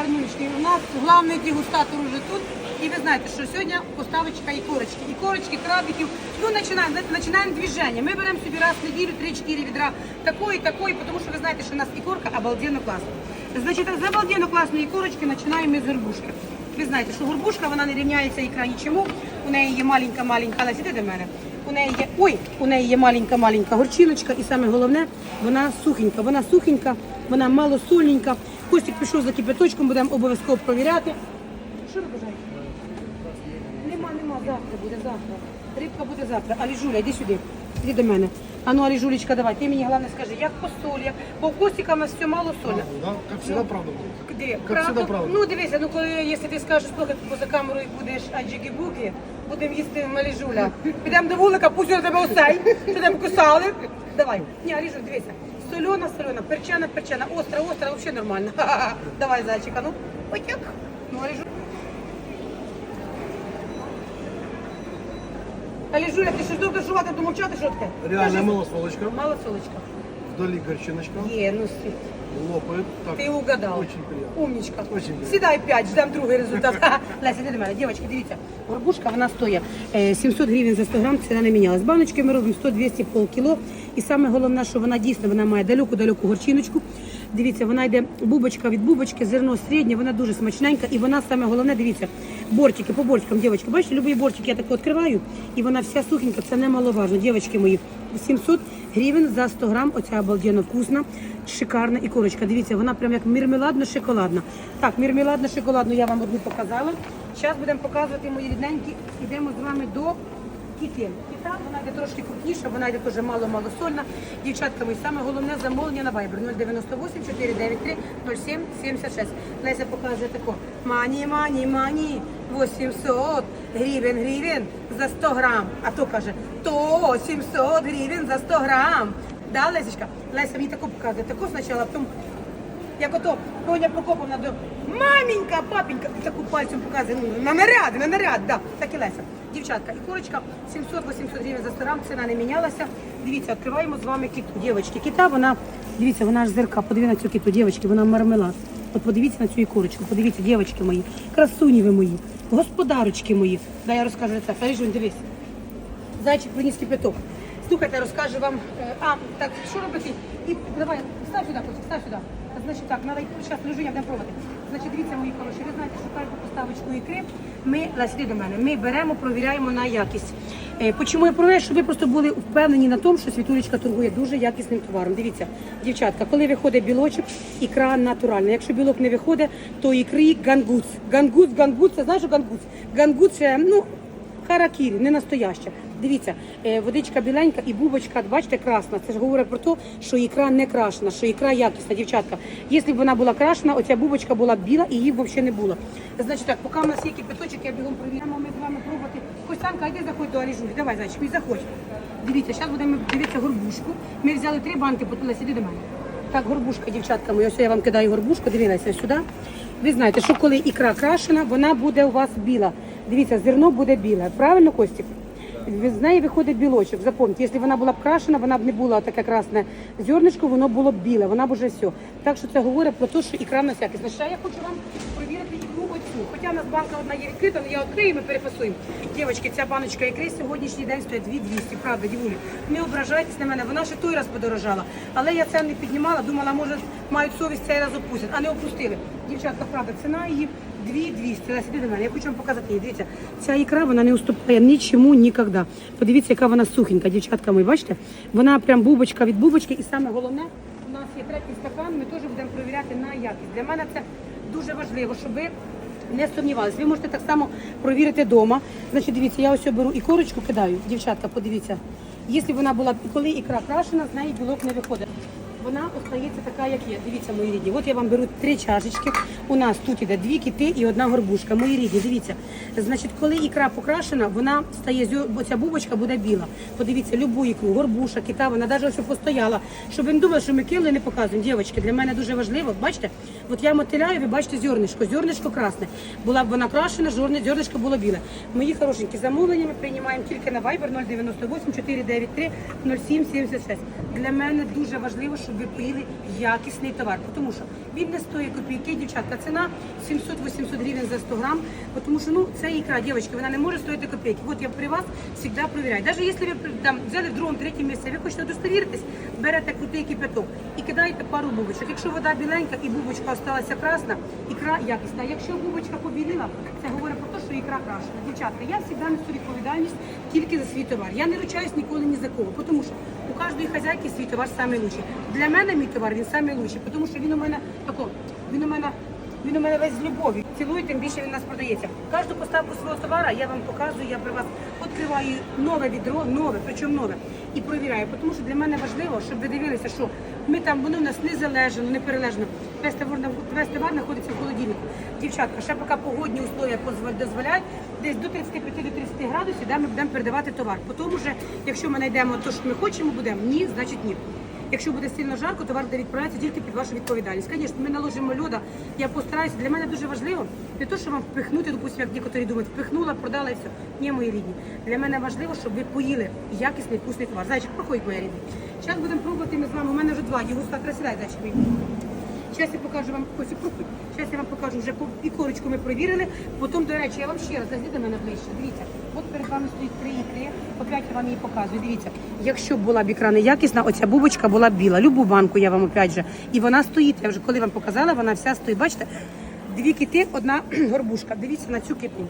гарнючки. У нас головний дегустатор уже тут. І ви знаєте, що сьогодні поставочка і корочки. І корочки, крабиків. Ну, починаємо, починаємо движення. Ми беремо собі раз в неділю 3-4 відра такої, такої, тому що ви знаєте, що у нас ікорка обалденно класна. Значить, з обалденно класної ікорочки починаємо з горбушки. Ви знаєте, що горбушка вона не рівняється ікра нічому. У неї є маленька-маленька, Леся, іди до мене. У неї є ой, у неї є маленька-маленька горчиночка, і саме головне, вона сухенька. Вона сухенька, вона малосольненька. Костік пішов за кипяточком, будемо обов'язково провіряти. Що ви бажаєте? Нема, нема, завтра буде, завтра. Рибка буде завтра. Аліжуля, йди сюди. Іди до мене. А ну, Аліжулечка, давай, ти мені головне скажи, як по солі, як... бо у Костіка у нас все мало солі. Да, как всегда, правда правда? всегда, правда. Ну дивися, ну коли якщо ти скажеш, слухай, поза камерою будеш аджики-буки, будемо їсти маліжуля. Підемо до вулика, пусть тебе осей, що тебе кусали. Давай. Ні, Аліжу, дивися. Сольона, солена, перчана, перчана, остра, остра, вообще нормально. Ха-ха-ха. Давай, зайчика, ну. Ой, як. Ну, Аліжу. Аліжуля, ти що ж довго жувати, то мовчати, що таке? Реальная Кажи. малосолочка. Мало солочка. Вдали горчиночка. Є, ну си. Лопает. Так, Ти угадав. Очень приятно. Умничка. Очень приятно. Сідай п'ять, ждемо другий результат. Леся, іди до мене. Дівчатки, дивіться. Горбушка, вона стоїть е, 700 гривень за 100 грам, ціна не мінялась. Баночки ми робимо 100-200 полкіло. І саме головне, що вона дійсно вона має далеку-далеку горчиночку. Дивіться, вона йде бубочка від бубочки, зерно середнє, вона дуже смачненька. І вона саме головне, дивіться, бортики по бортикам, дівчатки, бачите, любий бортик я так відкриваю, і вона вся сухенька, це немаловажно, дівчатки мої. 700 гривень за 100 грам, оця обалденно вкусна, шикарна і корочка. Дивіться, вона прям як мірмеладно-шоколадна. Так, мірмеладно-шоколадну я вам одну показала. Зараз будемо показувати мої рідненькі. Йдемо з вами до кіти. Кита, вона йде трошки крупніша, вона йде теж мало-мало сольна. Дівчатка, мої саме головне замовлення на Viber 098 493 07 76. Леся показує тако. Мані, мані, мані, 800 гривень, гривень за 100 грам. А то каже, то 700 гривень за 100 грам. Да, Лесечка? Леся мені тако показує. Тако спочатку, а потім як ото Тоня Прокоповна до мамінька, папінька, і таку пальцем показує. Ну, на наряд, на наряд, да. Так і Леся. Дівчатка, і корочка 700-800 гривень за 100 грам, ціна не мінялася. Дивіться, відкриваємо з вами кіту. Дівчатки, кита, вона, дивіться, вона аж зерка, подивіться на цю киту, дівчатки, вона мармелад. От подивіться на цю ікорочку, подивіться, дівчатки мої, красуні ви мої, господарочки мої. Да, я розкажу рецепт. Аліжунь, дивись. Зайчик приніс кипяток. Слухайте, розкажу вам. е, А, так, що робити? І давай, став сюди, Костя, став сюди. Значить так, треба зараз лежу, я будемо пробувати. Значить, дивіться, мої хороші, ви знаєте, що кожну поставочку ікри ми, іди до мене, ми беремо, провіряємо на якість. Е, Почому я провіряю, щоб ви просто були впевнені на тому, що світулечка торгує дуже якісним товаром. Дивіться, дівчатка, коли виходить білочок, ікра натуральна. Якщо білок не виходить, то ікри гангуц. Гангуц, гангуц, це знаєш, що гангуц? Гангуц це, ну, Харакірі, не настояща. Дивіться, е, водичка біленька і бубочка, бачите, красна. Це ж говорить про те, що ікра не крашена, що ікра якісна, дівчатка. Якщо б вона була крашена, оця бубочка була біла і її взагалі не було. Значить так, поки в нас є кипяточок, я бігом провіряємо, ми з вами пробувати. Костянка, йди заходь до Аліжулі. Давай, зайчик, мій заходь. Дивіться, зараз будемо дивитися горбушку. Ми взяли три банки, потулися, іди до мене. Так, горбушка, дівчатка моя, ось я вам кидаю горбушку, дивилася сюди. Ви знаєте, що коли ікра крашена, вона буде у вас біла. Дивіться, зерно буде біле. Правильно, Костік? З неї виходить білочок. Запам'ятайте, якщо вона була б крашена, вона б не була таке красне зернишко, воно було б біле, вона б уже все. Так що це говорить про те, що ікра в нас якісна. Ще я хочу вам провірити ікру оцю. Хоча в нас банка одна є відкрита, але я відкрию і ми перефасуємо. Дівчатки, ця баночка ікри сьогоднішній день стоїть 2200, правда, дівулі. Не ображайтесь на мене, вона ще той раз подорожала. Але я це не піднімала, думала, може мають совість цей раз опустять, а не опустили. Дівчатка, правда, ціна її 2200. Леся, іди до мене, я хочу вам показати її. Дивіться, ця ікра вона не уступає нічому ніколи. Подивіться, яка вона сухенька, дівчатка мої, бачите? Вона прям бубочка від бубочки, і саме головне, у нас є третій стакан, ми теж будемо перевіряти на якість. Для мене це дуже важливо, щоб ви не сумнівалися. Ви можете так само провірити вдома. Значить, дивіться, я ось беру і корочку кидаю. Дівчатка, подивіться. Якщо вона була, коли ікра крашена, з неї білок не виходить. Вона остається така, як є. Дивіться, мої рідні. От я вам беру три чашечки. У нас тут іде дві кити і одна горбушка. Мої рідні, дивіться. Значить, коли ікра покрашена, вона стає ця бубочка буде біла. Подивіться, любу ікру, горбуша, кита, вона навіть ось постояла. Щоб ви не думали, що ми кинули не показуємо. Дівчатки, для мене дуже важливо. Бачите, от я мотиляю, ви бачите зернишко. Зернишко красне. Була б вона крашена, зернишко було біле. Мої хорошенькі замовлення ми приймаємо тільки на Viber 098 493 0776. Для мене дуже важливо, щоб щоб ви поїли якісний товар. Тому що він не стоїть копійки, дівчатка. Ціна 700-800 гривень за 100 грам. Тому що ну це ікра, дівчатки, вона не може стоїти копійки. От я при вас завжди перевіряю. Навіть якщо ви там взяли в другому, третьому місці, ви хочете удостовіритись, берете крутий кипяток і кидаєте пару бубочок. Якщо вода біленька і бубочка осталася красна, ікра якісна. Якщо бубочка побіліла, це говорить про те, що ікра крашена. Дівчатка, я завжди несу відповідальність тільки за свій товар. Я не ручаюсь ніколи ні за кого, тому що у кожної хазяйки свій товар найкращий. Для мене мій товар він найкращий, тому що він у мене тако, він у мене. Він у мене весь з любов'ю. Цілую, тим більше він нас продається. Кожну поставку свого товара я вам показую, я при вас відкриваю нове відро, нове, причому нове, і провіряю. Тому що для мене важливо, щоб ви дивилися, що ми там, воно в нас не залежно, не перележно. Весь товар, весь товар знаходиться в холодильнику. Дівчатка, ще поки погодні условия дозволяють, десь до 35 до 30 градусів, де ми будемо передавати товар. Потім вже, якщо ми знайдемо те, що ми хочемо, будемо ні, значить ні. Якщо буде сильно жарко, товар буде відправлятися тільки під вашу відповідальність. Звісно, ми наложимо льода. Я постараюся. Для мене дуже важливо не то, що вам впихнути, допустимо, як некоторі думають, впихнула, продала і все. Ні, мої рідні. Для мене важливо, щоб ви поїли якісний вкусний товар. Зайчик, проходь, моя рідні. Зараз будемо пробувати ми з вами. У мене вже два дегустатора. Сідай, зайчик мій. Зараз я покажу вам Костя, проходь. Зараз я вам покажу вже по ікорочку ми провірили. Потім, до речі, я вам ще раз зайди до мене ближче. Дивіться, от перед вами стоїть три ікри. Опять я вам її показую. Дивіться, якщо б була б ікра неякісна, оця бубочка була б біла. Любу банку я вам опять же. І вона стоїть. Я вже коли вам показала, вона вся стоїть. Бачите, дві кити, одна горбушка. Дивіться на цю киту.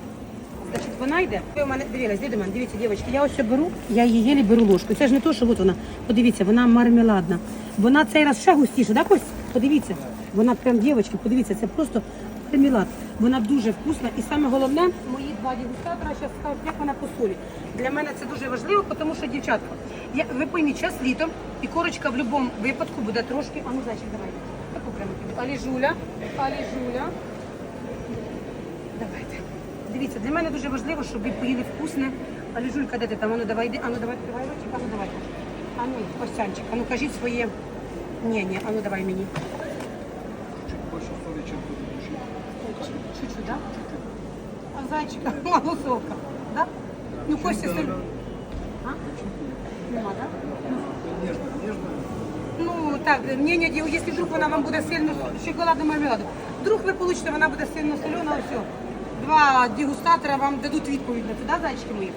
Значить, вона йде. Ви у мене до мене. Дивіться, дівчатки, я ось беру, я її єлі беру ложку. Це ж не то, що от вона. Подивіться, вона мармеладна. Вона цей раз ще густіша, да, Кость? Подивіться. Вона прям, дівчатки, подивіться, це просто мармелад. Вона дуже вкусна. І саме головне, мої два дегустатора зараз скажуть, як вона по солі. Для мене це дуже важливо, тому що, дівчатка, я, ви пойміть, час літом, і корочка в будь-якому випадку буде трошки. А ну, зайчик, давай. Таку прямо тобі. Алі Жуля, Давайте. Дивіться, для мене дуже важливо, щоб ви поїли вкусне. А Ліжулька, де ти там? Ану, давай йди. Ану, давай, відкривай ротик, ану, давай. Ану, Костянчик, ану, кажіть своє. Ні, ні, ану, давай мені. Зайчика мало сока, да? Ну, Костя, соль. А? Нема, да? Ну, так, мнение если вдруг вона вам буде сильно шоколадно мармеладу. Вдруг ви получите, вона буде сильно солена, все. Два дегустатора вам дадуть відповідь на це, да, зайчики мої?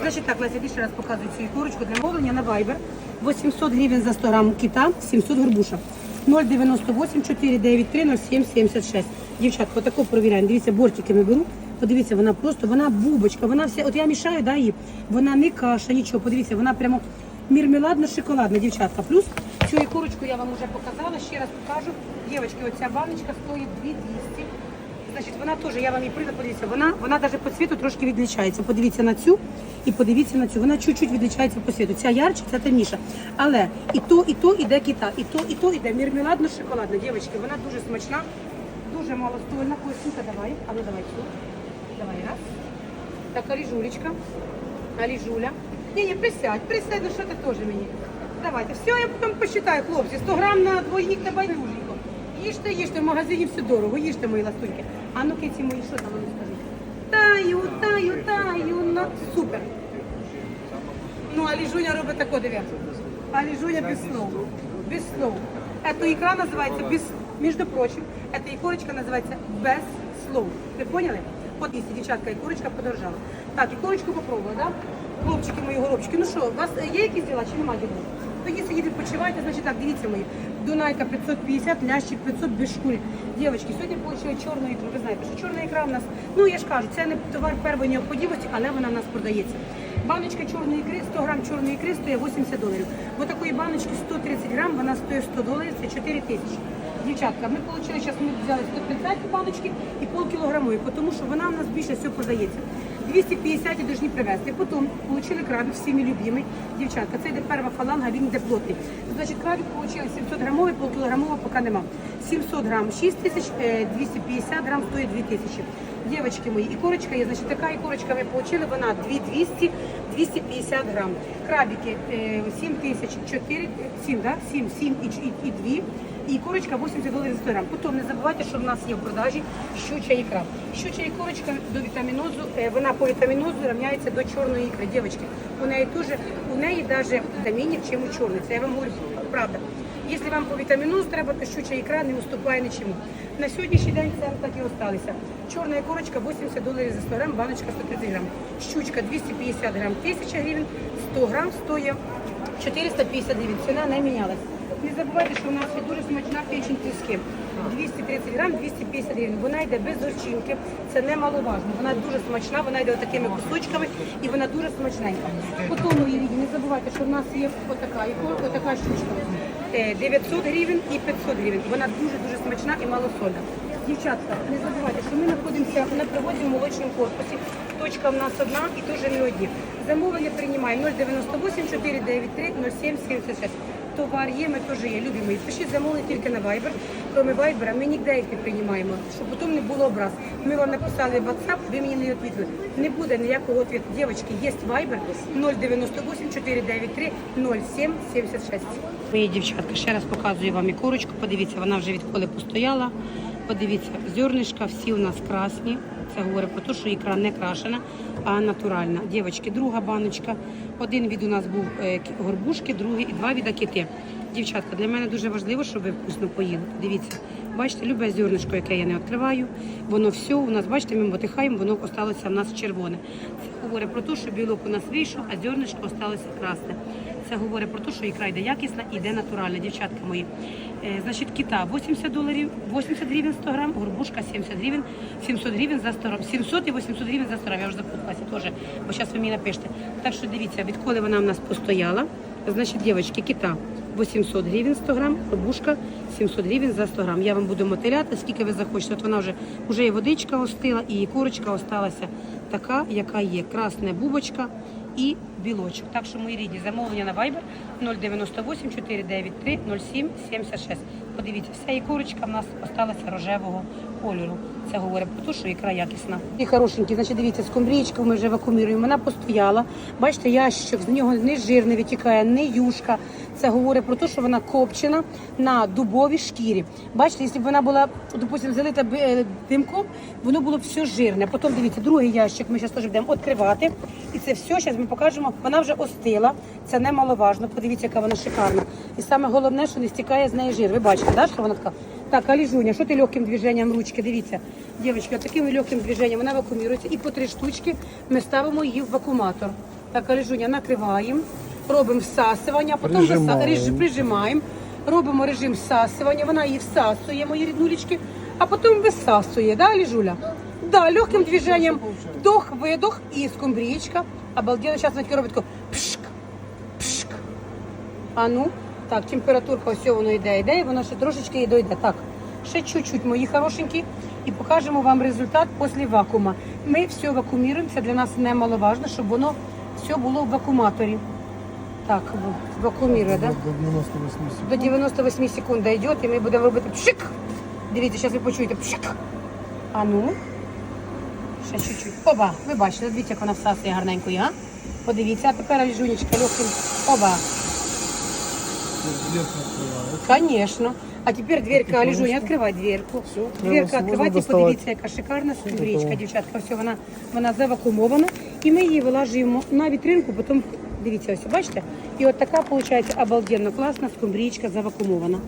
Значить так, Леся, я ще раз показую цю ікорочку для мовлення на Viber. 800 гривень за 100 грам кита, 700 горбуша. 098 493 07 76. Дівчатка, отако провіряємо. Дивіться, бортики ми беру. Подивіться, вона просто, вона бубочка, вона вся, от я мішаю, да, її. Вона не каша, нічого. Подивіться, вона прямо Мірмеладно-шоколадна, дівчатка. Плюс цю ікорочку я вам вже показала, ще раз покажу. Дівчатки, оця баночка стоїть 2200. Значить, вона теж, я вам її прийду, подивіться, вона, вона навіть по цвіту трошки відлічається. Подивіться на цю і подивіться на цю. Вона чуть-чуть відлічається по цвіту. Ця ярче, ця темніша. Але і то, і то іде кита, і то, і то іде мірмеладно-шоколадна. Дівчатки, вона дуже смачна, дуже малостольна. Костюнка, давай. А ну давай цю. Давай раз. Так, Аліжулечка. Аліжуля. Ні, ні, присядь, присядь, ну що ти теж мені. Давайте, все, я потім посчитаю, хлопці. 100 грам на двоїх та байдуженько. Їжте, їжте, в магазині все дорого, їжте мої ластуньки. А ну киці мої, що там вони скажуть? Таю, таю, таю, на супер. Ну, а Ліжуня робить тако, дивіться. А Ліжуня без слов. Без слов. Эта икра называется без, между прочим, эта икорочка называется без слов. Ви поняли? От дивіться, дівчатка, ікорочка подорожала. Так, ікорочку попробувала, да? Хлопчики мої горобчики. Ну що, у вас є якісь діла чи немає діла? Тоді сидіть відпочивайте, значить так, дивіться мої. Дунайка 550, лящик 500 без шкури. Дівчатки, сьогодні отримали чорну ікру. Ви знаєте, що чорна ікра в нас, ну я ж кажу, це не товар первої необхідності, але вона в нас продається. Баночка чорної ікри, 100 грам чорної ікри стоїть 80 доларів. Бо такої баночки 130 грам, вона стоїть 100 доларів, це 4 тисячі. Дівчатка, ми отримали, зараз ми взяли 130 баночки і полкілограмові, тому що вона в нас більше всього продається. 250 і повинні привезти. Потім отримали крабик, всіми любимий. Дівчатка, це йде перша фаланга, він йде плотний. Значить, крабик отримали 700 грамовий, полкілограмового поки нема. 700 грам 6 тисяч, е, 250 грам стоїть 2 тисячі. Дівчатки мої, ікорочка є, значить, така ікорочка ми отримали, вона 2200, 250 грам. Крабики е, 7 тисяч 4, 7, да? 7, 7 і, і, і 2. І курочка 80 доларів за 100 грам. Потім не забувайте, що в нас є в продажі щуча ікра. Щуча ікорочка до вітамінозу, е, вона по вітамінозу рівняється до чорної ікри. Дівчатки, у неї дуже, у неї навіть вітамінів, чим у чорної. Це я вам говорю правда. Якщо вам по вітаміну треба, то щуча ікра не уступає нічому. На сьогоднішній день це так і осталися. Чорна корочка 80 доларів за 100 грам, баночка 130 грам. Щучка 250 грам, 1000 гривень, 100 грам стоїть 450 гривень. Ціна не мінялась. Не забувайте, що у нас є дуже смачна печень тріски. 230 грам, 250 гривень. Вона йде без горчинки, це немаловажно. Вона дуже смачна, вона йде такими кусочками і вона дуже смачненька. По тому її не забувайте, що в нас є отака, отака щучка. Е, 900 гривень і 500 гривень. Вона дуже-дуже смачна і малосольна. Дівчатка, не забувайте, що ми знаходимося на привозі в молочному корпусі. Точка в нас одна і теж не одні. Замовлення приймаємо 098 493 0776. Товар є, ми теж є, любимо їх. Пишіть замовлення тільки на Viber. Кроме Viber, ми ніде їх не приймаємо, щоб потім не було образ. Ми вам написали в WhatsApp, ви мені не відповіли. Не буде ніякого відповіді. Дівчатки, є Viber 098 493 0776. Мої дівчатка, ще раз показую вам і курочку. Подивіться, вона вже відколи постояла. Подивіться, зернишка всі у нас красні. Це говорить про те, що ікра не крашена, а натуральна. Дівчатки, друга баночка. Один від у нас був е, горбушки, другий і два від акіти. Дівчатка, для мене дуже важливо, щоб ви вкусно поїли. Дивіться, бачите, любе зернишко, яке я не відкриваю, воно все у нас, бачите, ми мотихаємо, воно осталося в нас червоне. Це говорить про те, що білок у нас вийшов, а зернишко осталося красне. Це говорить про те, що ікра йде якісна і йде натуральна, дівчатка мої. Е, значить, кита 80 доларів, 80 гривень 100 грам, горбушка 70 гривень, 700 гривень за 100 грам, 700 і 800 гривень за 100 грам, я вже запуталася теж, бо зараз ви мені напишете. Так що дивіться, відколи вона в нас постояла, значить, дівчатки, кита 800 гривень 100 грам, горбушка 700 гривень за 100 грам. Я вам буду мотиляти, скільки ви захочете. От вона вже, вже і водичка остила, і курочка осталася така, яка є. Красна бубочка і білочок. Так що мої рідні замовлення на Viber 098 493 07 76. Подивіться, вся і курочка в нас осталася рожевого кольору. Це говорить про те, що ікра якісна. І хорошенькі, значить, дивіться, скумбрічку ми вже вакуумуємо, Вона постояла. Бачите, ящик, з нього не жир не витікає, не юшка. Це говорить про те, що вона копчена на дубовій шкірі. Бачите, якщо б вона була, допустимо, залита е, димком, воно було б все жирне. Потім дивіться, другий ящик ми зараз теж будемо відкривати. І це все зараз ми покажемо. Вона вже остила. Це немаловажно. Подивіться, яка вона шикарна. І саме головне, що не стікає з неї жир. Ви бачите, да, що вона така? Так, Аліжуня, що ти легким движенням ручки? Дивіться, дівчатка, таким легким движенням вона вакуумірується. І по три штучки ми ставимо її в вакууматор. Так, Аліжуня, накриваємо, робимо всасування, потім Прижимаємо. виса- реж- прижимаємо, робимо режим всасування, вона її всасує, мої ріднулечки, а потім висасує, да, Ліжуля? Да, легким движенням вдох, видох і скумбрічка. Обалденно, зараз вона робить таку пшк, пшк. А ну, так, температурка ось воно йде, йде, і воно ще трошечки і дойде. Так, ще чуть-чуть, мої хорошенькі, і покажемо вам результат після вакуума. Ми все вакуумуємо, це для нас немаловажно, щоб воно все було в вакууматорі. Так, в- вакуумірує, да? До 98 секунд. До 98 секунд дойде, і ми будемо робити пшик. Дивіться, зараз ви почуєте пшик. А ну, ще чуть-чуть. Оба, ви бачите, дивіться, як вона всасує гарненькою, а? Подивіться, а тепер ліжунечка легким. Оба. Дверка открывается. Конечно. А теперь дверка, Лежуня, открывай дверку. Всё, Дверка можно открывайте, доставать. подивіться, яка шикарна скумбрічка, готово. дівчатка. Все, вона, вона завакумована. І ми її вилажуємо на вітринку, потім, дивіться, ось, бачите? І от така, виходить, обалденно класна скумбрічка завакумована.